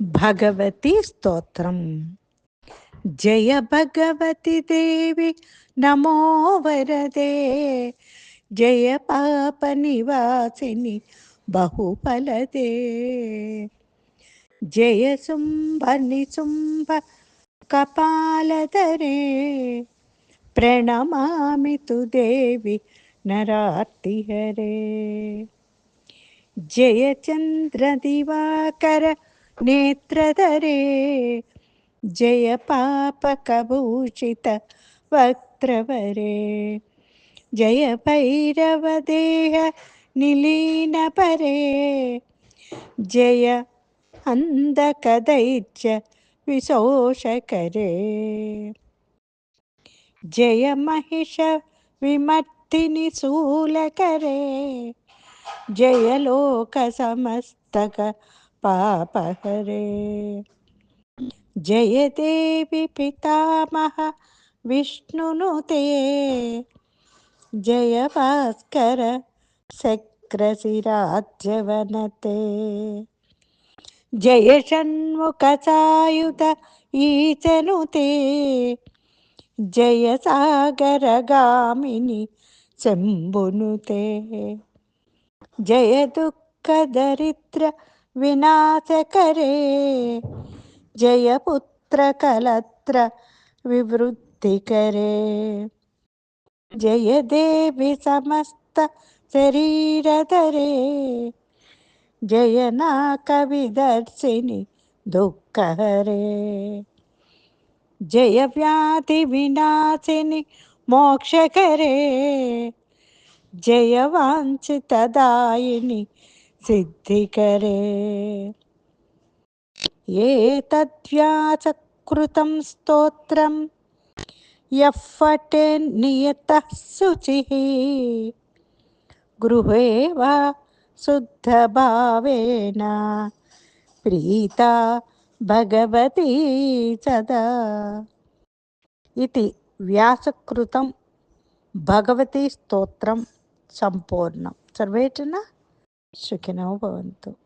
భగవతి స్తోత్రం. జయ భగవతి దేవి నమో వరదే. జయ పాప నివాసిని బహుఫలదే జయ శుంభ నిశుంభ కపాలధరే. ప్రణమామి తు దేవి నరార్తిహరే. జయ చంద్ర దివాకర నేత్రధరే జయ పాపకభూషిత వక్త్రవరే జయ భైరవదేహ నిలీనపరే. జయ అందకదైత్య విశోషకరే. జయ మహిష విమర్తిని శూలకరే. జయలోక సమస్తక पापहरे। जयदेवि पितामह विष्णुनुते जयभास्कर शक्रशिराज्यवनते। जय षण्मुखसायुध ईचनुते जय सागरगामिनि शम्भुनुते जय दुःखदरिद्र వినాశకరే జయ కలత్ర వివృద్ధికరే జయదేవి సమస్త శరీరధరే జయనాకవిదర్శిని దుఃఖహరే. జయ వ్యాధి వినాశిని మోక్షకరే జయ వాంఛితదాయిని సిద్ధికరే ఏ తద్వ్యాసకృతం స్తోత్రం యఫ్ఫటే నియత శుచి గృహే వా శుద్ధభావేన ప్రీత భగవతి సదా ఇది వ్యాసకృతం భగవతి స్తోత్రం సంపూర్ణం సర్వేటన Shukina então